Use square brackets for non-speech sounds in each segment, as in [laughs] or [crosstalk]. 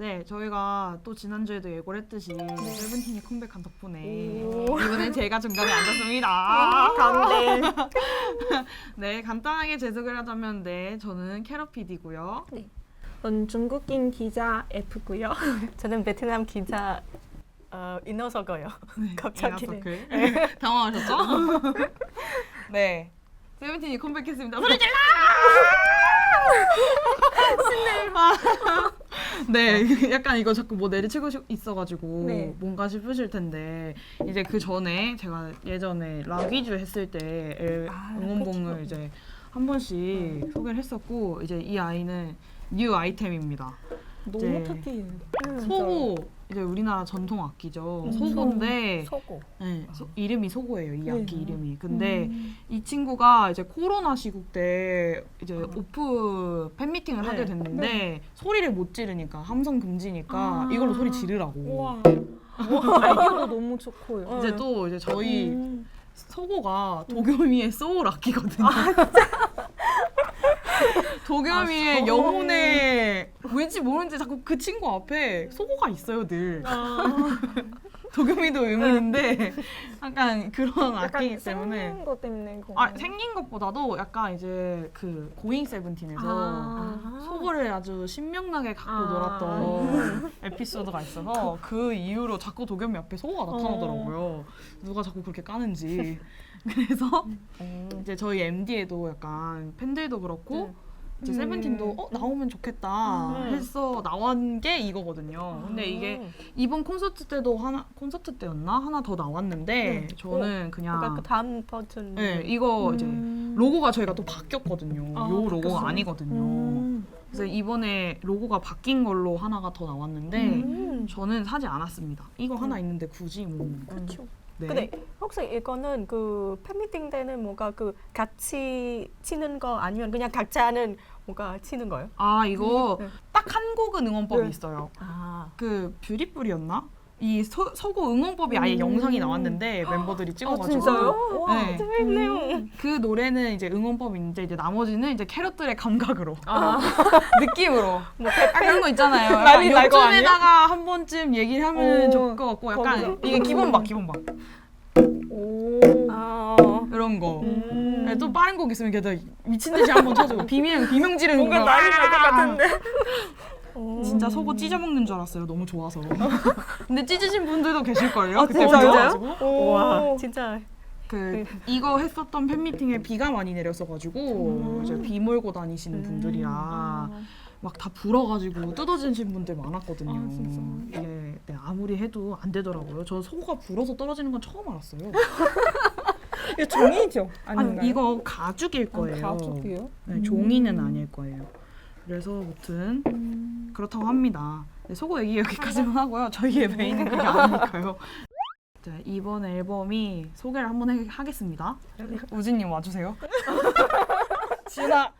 네, 저희가 또 지난주에도 예고를 했듯이 세븐틴이 컴백한 덕분에 오. 이번엔 제가 중간에 앉았습니다. 가운데. [laughs] 네, 간단하게 재소개를 하자면 네, 저는 캐럿 PD고요. 전 중국인 기자 F고요. [laughs] 저는 베트남 기자 어, 인어서고요. 갑자기. 에나서클. 네, [laughs] 당황하셨죠? 네. 세븐틴이 컴백했습니다. 소리 질러! 네, [laughs] 약간 이거 자꾸 뭐 내리치고 싶- 있어가지고 네. 뭔가 싶으실 텐데 이제 그 전에 제가 예전에 라귀주 했을 때 엘- 아, 응원봉을. 이제 한 번씩 소개를 했었고 이제 이 아이는 뉴 아이템입니다. 너무 네. 특이해요. 소고 이제 우리나라 전통 악기죠. 음. 소고인데 소고. 네, 소- 이름이 소고예요. 이 악기 네. 이름이. 근데 음. 이 친구가 이제 코로나 시국 때 이제 오프 팬 미팅을 네. 하게 됐는데 소리를 못 지르니까 함성 금지니까 아. 이걸로 소리 지르라고. 우와. 아이디어도 너무 좋고요. 이제 또 이제 저희 음. 소고가 도겸이의 소울 악기거든요. 도겸이의 아. 영혼의 왠지 모르는지 자꾸 그 친구 앞에 소고가 있어요 늘. 아, [laughs] 도겸이도 의문인데 약간 그런 악기이기 때문에 생긴 것 때문에 아? 생긴 것보다도 약간 이제 그 고잉 세븐틴에서 아. 소고를 아주 신명나게 갖고 아. 놀았던 에피소드가 있어서 그 이후로 자꾸 도겸이 앞에 소고가 어. 나타나더라고요. 누가 자꾸 그렇게 까는지. [laughs] 그래서 음. 이제 저희 MD에도 약간 팬들도 그렇고 네. 이제 음. 세븐틴도 어 나오면 좋겠다 음. 해서 나온 게 이거거든요. 근데 이게 이번 콘서트 때도 하나 콘서트 때였나 하나 더 나왔는데 네. 저는 그냥 그러니까 그 다음 버튼. 네, 이거 이제 음. 로고가 저희가 또 바뀌었거든요. 아, 요 로고가 바뀌었어요? 아니거든요. 음. 그래서 이번에 로고가 바뀐 걸로 하나가 더 나왔는데 음. 저는 사지 않았습니다. 이거 하나 있는데 굳이 뭐. 그렇죠. 네. 근데 혹시 이거는 그 팬미팅 때는 뭔가 그 같이 치는 거 아니면 그냥 각자는 뭔가 치는 거예요? 아 이거 네. 딱 한 곡은 응원법이 네. 있어요. 아. 그 뷰티풀이었나? 이 서, 서고 응원법이 아예 음. 영상이 나왔는데 멤버들이 찍어가지고 진짜요? 와, 네. 재밌네요. 그 노래는 이제 응원법인데 이제 나머지는 이제 캐럿들의 감각으로 아, [laughs] 느낌으로 뭐 아, 그런 거 있잖아요. 난리 약간 날거 아니에요? 요즘에다가 한 번쯤 얘기를 하면 오, 좋을 것 같고 약간 거기서. 이게 기본박 기본박 오. 아. 이런 거. 음. 네, 또 빠른 곡 있으면 걔도 미친 듯이 한번 쳐주고 비명 비명 지르는 뭔가 거. 난리 날것 아! 같은데. 오. 진짜 속옷 찢어 먹는 줄 알았어요. 너무 좋아서. [laughs] 근데 찢으신 분들도 계실 걸요. 아, 그때 진짜요? 와, 진짜. 그 이거 했었던 팬미팅에 비가 많이 내렸어가지고 음. 이제 비 몰고 다니시는 분들이라 아. 막다 불어가지고 뜯어지신 분들 많았거든요. 아, 진짜. 이게 네, 아무리 해도 안 되더라고요. 저 소가 불어서 떨어지는 건 처음 알았어요. [laughs] 이거 종이죠? 아니 이거 가죽일 거예요. 가죽이요? 네, 종이는 아닐 거예요. 그래서 무튼 음. 그렇다고 합니다. 네, 소고 얘기 여기까지만 하고요. 저희의 메인은 그게 아니니까요. 자, [laughs] 이번 앨범이 소개를 한번 해, 하겠습니다. 우진님 와주세요. [laughs] 지나.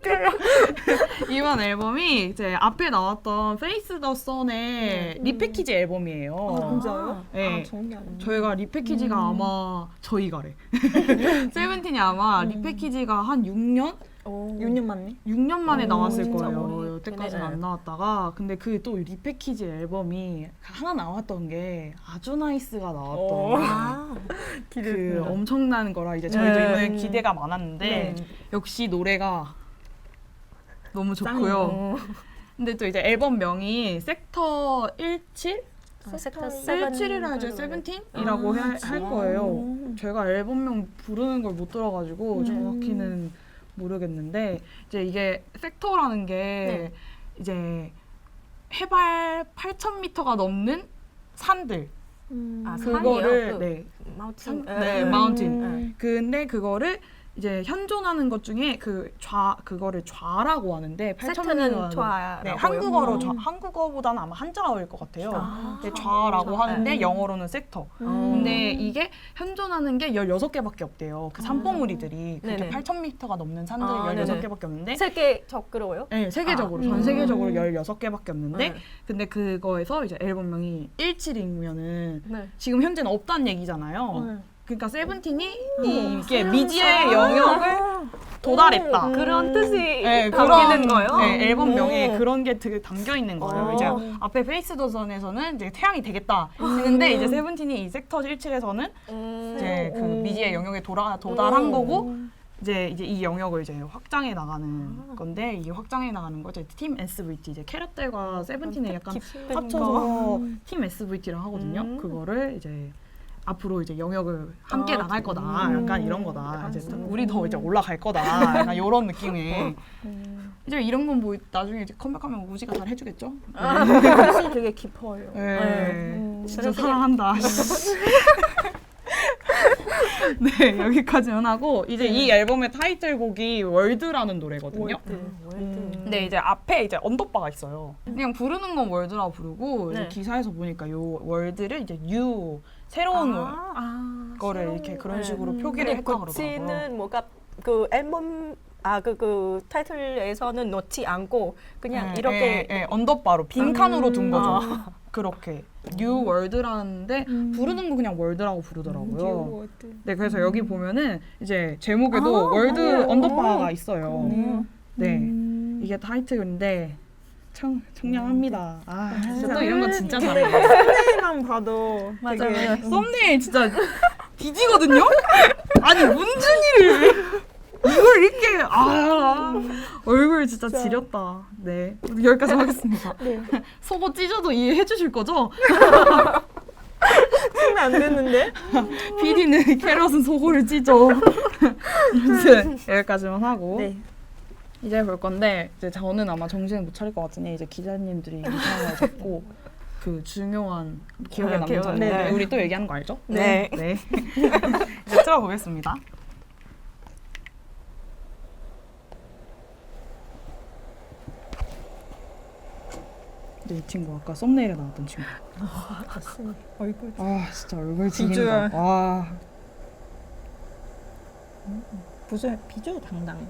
[laughs] 이번 앨범이 이제 앞에 나왔던 페이스 더 선의 음. 리패키지 앨범이에요. 아, 진짜요? 네. 아, 좋은 게 아니에요. 저희가 리패키지가 음. 아마 저희가래. 세븐틴이 아마 음. 리패키지가 한 6년? 오. 6년 만에? 6년 만에 오, 나왔을 진짜 거예요. 오래 여태까지는 됐네. 안 나왔다가 근데 그 또 리패키지 앨범이 하나 나왔던 게 아주 나이스가 오. 나왔던 아, 그. 엄청난 거라 이제 저희도 네. 이번에 기대가 많았는데 네. 역시 노래가 너무 좋고요. 짱이에요. 근데 또 이제 앨범 명이 섹터 17? 아, 섹터 17이라 이제 세븐틴이라고 아, 할, 할 거예요. 음. 제가 앨범명 부르는 걸 못 들어가지고 음. 정확히는 모르겠는데 이제 이게 섹터라는 게 네. 이제 해발 8,000m가 넘는 산들 음. 아, 그거를 산이에요? 그 네, 마운틴. 산- 네, 마운틴. 네. 근데 그거를 이제 현존하는 것 중에 그 좌 그거를 좌라고 하는데 8,000m는 세트는 좌. 네, 한국어로 음. 좌, 한국어보다는 아마 한자어일 것 같아요. 아. 근데 좌라고 좌. 하는데 네. 영어로는 섹터. 음. 근데 이게 현존하는 게 16개밖에 없대요. 그 산봉우리들이 그렇게 네네. 8,000m가 넘는 산들이 아, 네네. 16개밖에 없는데 세계적으로요? 네, 세계적으로 아, 전 음. 세계적으로 16개밖에 없는데 네. 근데 그거에서 이제 앨범명이 17이면은 네. 지금 현재는 없다는 얘기잖아요. 네. 그러니까 세븐틴이 음. 이- 이게 미디어의 영역을 도달했다. 음, 그런 뜻이 네, 담기는 거예요. 네, 앨범 명에 음. 그런 게 되게 담겨 있는 거예요. 어. 이제 앞에 페이스 도전에서는 이제 태양이 되겠다 했는데 이제 세븐틴이 이 섹터 17에서는 음. 이제 그 오. 미지의 영역에 돌아 도달한 음. 거고 이제 이제 이 영역을 이제 확장해 나가는 건데 이 확장해 나가는 거 이제 팀 SVT 이제 캐럿들과 세븐틴을 약간 깊은 합쳐서 팀 SVT를 하거든요. 음. 그거를 이제 앞으로 이제 영역을 함께 아, 나갈 거다. 음. 약간 이런 거다. 이제 음. 우리 더 이제 올라갈 거다. 약간 이런 느낌의 음. 이제 이런 건 뭐 나중에 이제 컴백하면 우지가 잘 해주겠죠. 뜻이 되게 깊어요. 네. 음. 진짜 [laughs] 사랑한다. [laughs] 네 여기까지만 하고 이제 이 앨범의 타이틀곡이 월드라는 노래거든요. 음, 월드. 근데 이제 앞에 이제 언더바가 있어요. 그냥 부르는 건 월드라고 부르고 이제 네. 기사에서 보니까 요 월드를 이제 뉴 새로운 월- 아, 거를 이렇게 그런 네. 식으로 표기를 근데 했다 그러더라고요. 구찌는 뭐가 그 앨범 아그 그 타이틀에서는 넣지 않고 그냥 네, 이렇게 예, 예, 언더바로 빈칸으로 둔 음. 거죠. 아. 그렇게 뉴 월드라는데 부르는 거 그냥 월드라고 부르더라고요. 네, 그래서 여기 보면은 이제 제목에도 아, 월드 맞아요. 언더바가 있어요. 네. 네, 음. 이게 타이틀인데 청 청량합니다. 아, 진짜 또 음. 이런 거 진짜 잘해요. 썸네일만 봐도 되게 맞아요. 썸네일 진짜 뒤지거든요. 아니 문준이를 이걸 이렇게 아 얼굴 진짜 지렸다. 네 여기까지 하겠습니다. [laughs] 네. 속옷 찢어도 이해해 주실 거죠? [laughs] 쓰면 안 되는데. PD는 [laughs] 캐럿은 속옷을 찢어. 아무튼 여기까지만 하고 네. 이제 볼 건데 이제 저는 아마 정신을 못 차릴 것 같으니 이제 기자님들이 이 상황을 잡고 그 중요한 기억에 네, 남는 기억- 장면 네. 우리 또 얘기하는 거 알죠? 네. 네. 이제 틀어보겠습니다. 근데 이 친구 아까 썸네일에 나왔던 친구. 얼굴. 아 진짜 얼굴 비주얼. 지린다. 와 비주얼 비주얼 당당해.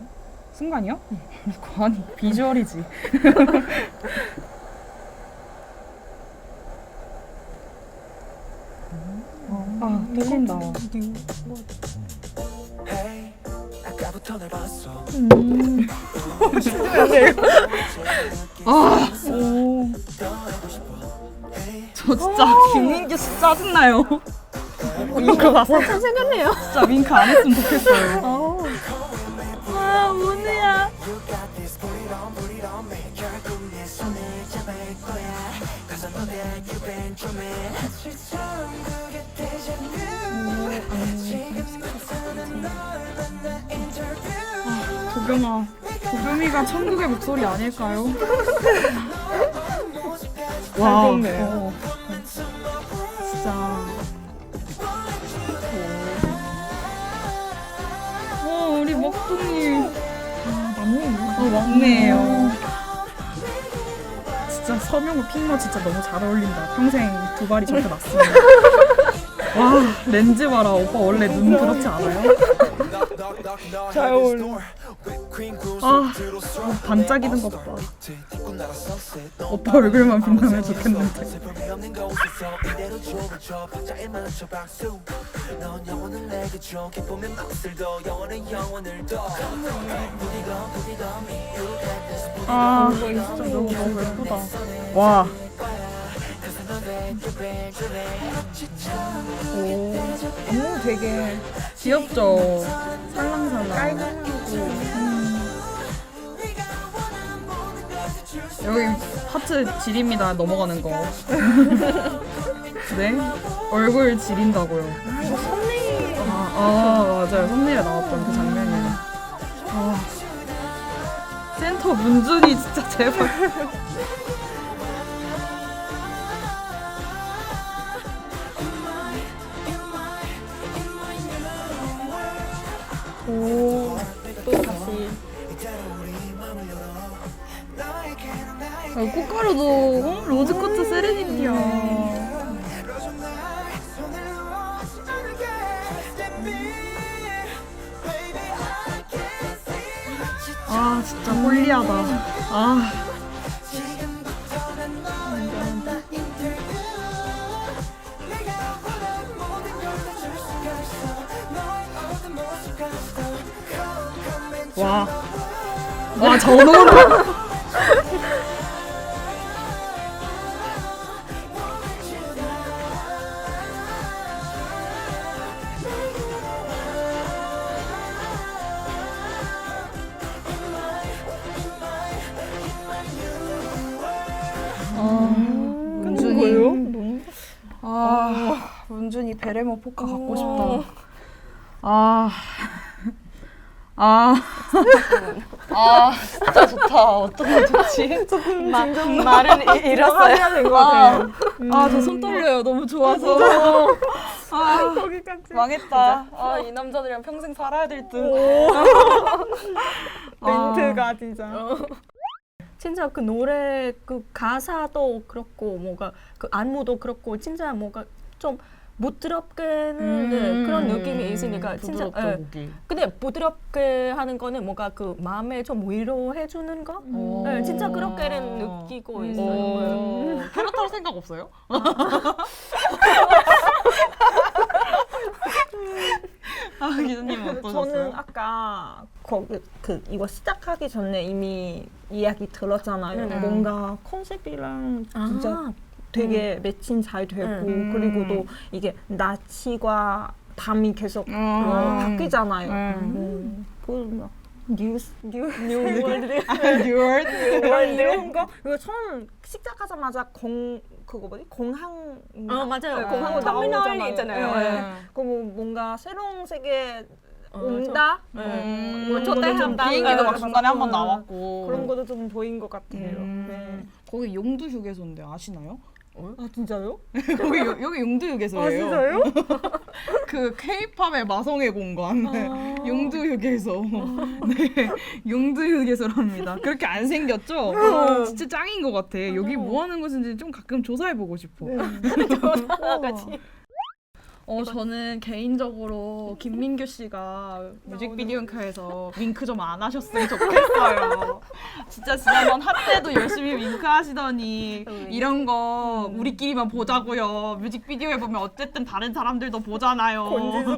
순간이요? [laughs] 아니 비주얼이지. [laughs] 아 떨린다. 음. 아, 오. 저 진짜 김민규 씨 짜증나요. 윙크 봤어? 참 생겼네요. 진짜 윙크 안 했으면 좋겠어요. 어. 아 오늘야. 도겸아, 도겸이가 천국의 목소리 아닐까요? [laughs] 와. 어. 진짜. 어, 우리 먹둥이. 아 맞네. 어, 막내예요. 진짜 서명우 핑머 진짜 너무 잘 어울린다. 평생 두 발이 저렇게 [laughs] 났으면. 와, 렌즈 봐라. 오빠 원래 눈 그렇지 않아요? Cruise 아, 반짝이는 것 봐. 오빠 얼굴만 빛나면 좋겠는데. 아, 진짜 너무 너무 예쁘다. 와. 오. 안무 되게 귀엽죠? 살랑살랑. 깔끔하고. 여기 하트 지립니다. 넘어가는 거. [laughs] 네? 얼굴 지린다고요. 아 이거 썸네일. 아, 아 맞아요. 썸네일에 나왔던 그 장면이에요. 아. 센터 문준이 진짜 제발. 오. 또 다시. 아, 꽃가루도 어? 로즈코트 세레니티야. 아 진짜 홀리하다. 아. 와. 와, 저놈. 문준이. 너무 아, 문준이 베레모 포카 갖고 싶다. 아. 아. 아, 진짜 좋다. 어떤 거 좋지? 말을 이- 잃었어요. 해야 된것 아, 같아요. 아, 저 손 떨려요. 너무 좋아서. 아, 거기까지. 망했다. 아, 이 남자들이랑 평생 살아야 될 듯. [laughs] 아. 멘트가 진짜. 진짜 그 노래 그 가사도 그렇고 뭐가 그 안무도 그렇고 진짜 뭐가 좀 부드럽게는 네, 그런 느낌이 있으니까 진짜 음, 예. 근데 부드럽게 하는 거는 뭔가 그 마음에 좀 위로해 주는 거 오. 네, 진짜 그렇게는 느끼고 있어요. 오. 캐럿 할 생각 없어요? [laughs] 아, 기자님 어떠셨어요? 저는 아까 거기 그 이거 시작하기 전에 이미 이야기 들었잖아요. 네. 뭔가 컨셉이랑 진짜 아, 되게 매칭 잘 되고 음. 그리고 또 이게 낮과 밤이 계속 음. 어, 바뀌잖아요. 음. 음. 그막 뉴스 뉴 뉴월드 [laughs] [laughs] 뉴월드. 이런 거 이거 처음 시작하자마자 공 그거 뭐지 공항 어 맞아요. 네, 공항 터미널이 나오잖아요. 있잖아요. 네. 네. 그뭐 뭔가 새로운 세계 어, 온다 음, 뭐 초대한다. 비행기도 막 네, 중간에 한번 음. 나왔고 그런 것도 좀 보인 것 같아요. 음. 네. 거기 용두 휴게소인데 아시나요? 아 진짜요? [laughs] 거기 여, 여기 용두 휴게소예요. 아 진짜요? [laughs] 그 K-팝의 마성의 공간 아. 용두 휴게소. 네, 용두 휴게소랍니다. [laughs] 그렇게 안 생겼죠? 음. 진짜 짱인 것 같아. 여기 뭐 하는 곳인지 좀 가끔 조사해 보고 싶어. 네. 같이. 어 저는 개인적으로 김민규 씨가 뮤직비디오카에서 윙크 좀 안 하셨으면 좋겠어요. [laughs] 진짜 지난번 핫 때도 열심히 윙크 하시더니 이런 거 우리끼리만 보자고요. 뮤직비디오에 보면 어쨌든 다른 사람들도 보잖아요.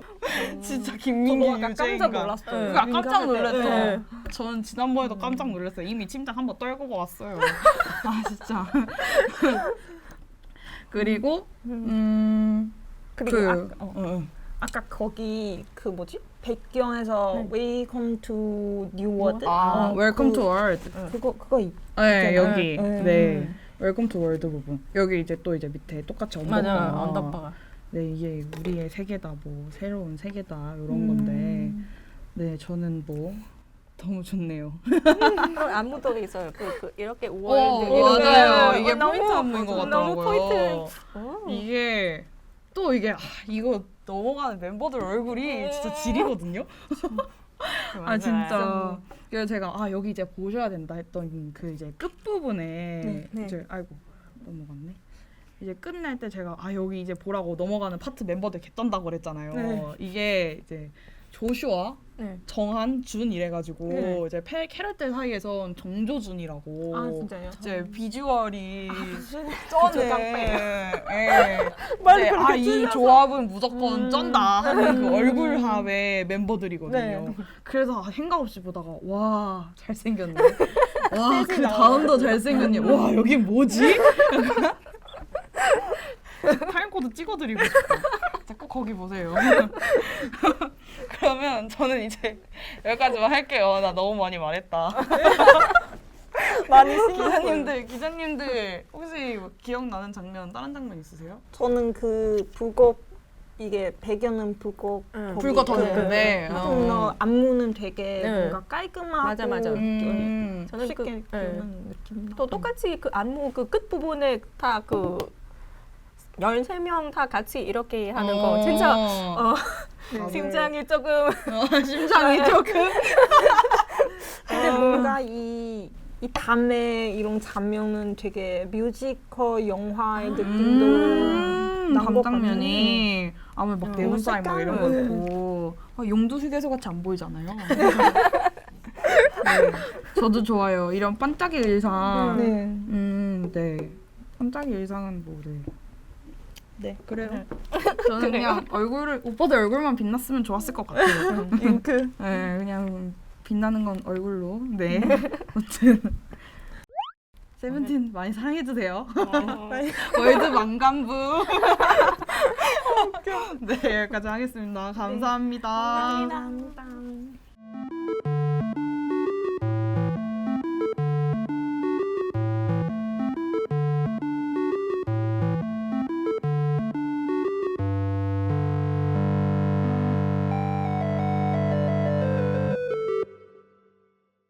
[laughs] 진짜 김민규 저도 아까. 깜짝 놀랐어요. 그거 깜짝 놀랐죠. 네. 전 지난번에도 깜짝 놀랐어요. 이미 침장 한번 떨구고 왔어요. [laughs] 아 진짜. 그리고 음. 그리고 그, 아까, 어, 어. 아까 거기 그 뭐지 배경에서 Welcome to New World 아, 어, Welcome 그, to World. 그거 그거 있- 네, 있잖아요. 여기. 네. 네. Welcome to World 부분. 여기 이제 또 이제 밑에 똑같이 언더바. 맞아 언더바가. 네, 이게 우리의 세계다, 뭐 새로운 세계다 이런 음. 건데, 네, 저는 뭐 너무 좋네요. 그 안무도 있어요. 그, 그 이렇게 월드 어, 이렇게. 맞아요. 어, 이게 너무 포인트 안무인 것 같더라고요. 너무 포인트. 어. 이게 또 이게 아, 이거 넘어가는 멤버들 얼굴이 진짜 지리거든요. [laughs] 아 진짜. 그래서 제가 아 여기 이제 보셔야 된다 했던 그 이제 끝 부분에 네, 네. 이제 아이고 넘어갔네. 이제 끝날 때 제가 아 여기 이제 보라고 넘어가는 파트 멤버들 개 떤다고 그랬잖아요. 네. 이게 이제 조슈아, 네. 정한, 준 이래가지고 네. 이제 패 캐럿들 사이에선 정조준이라고. 아 진짜요? 이제 비주얼이 저 쩌네. 예. [laughs] 아, 이 찔러서. 조합은 무조건 음. 쩐다 하는 그 얼굴 합의 멤버들이거든요. 네. 그래서 생각 없이 보다가 와 잘생겼네. [laughs] 와 그 다음도 잘생겼네. 와 여기 뭐지? [laughs] 타임코드 찍어드리고 싶어. 꼭 거기 보세요. [laughs] 그러면 저는 이제 여기까지만 할게요. 나 너무 많이 말했다. [laughs] 많이 [laughs] 기자님들, 기자님들 혹시 뭐 기억나는 장면, 다른 장면 있으세요? 저는 그 북업 이게 배경은 북업 응. 거기 불과 더 그- 높은데. 좀 어. 더 안무는 되게 네. 뭔가 깔끔하고 맞아, 맞아. 음. 저는 쉽게 그- 보는 느낌. 또 똑같이 그 안무 그 끝 부분에 다 그 13명 다 같이 이렇게 하는 거 진짜 어, 다들- [laughs] 심장이 조금 어, [laughs] 심장이 [laughs] 조금. 근데 뭔가 이, 이 밤에 이런 장면은 되게 뮤지컬 영화의 느낌도 음, 난것 장면이 아무 막 어, 네온 사인 막 이런 거 색깔은. 있고 아, 용두 휴게소 같이 안 보이잖아요. 네, 저도 좋아요. 이런 반짝이 의상. 네. 음, 네. 반짝이 의상은 뭐 네. 네, 그래요. 저는 그냥 얼굴을 오빠들 얼굴만 빛났으면 좋았을 것 같아요. 잉크. 네, 그냥 빛나는 건 얼굴로. 네. 아무튼 [laughs] 세븐틴 많이 사랑해 주세요. [laughs] 월드 망간부. [laughs] 네 여기까지 하겠습니다. 감사합니다. 감사합니다.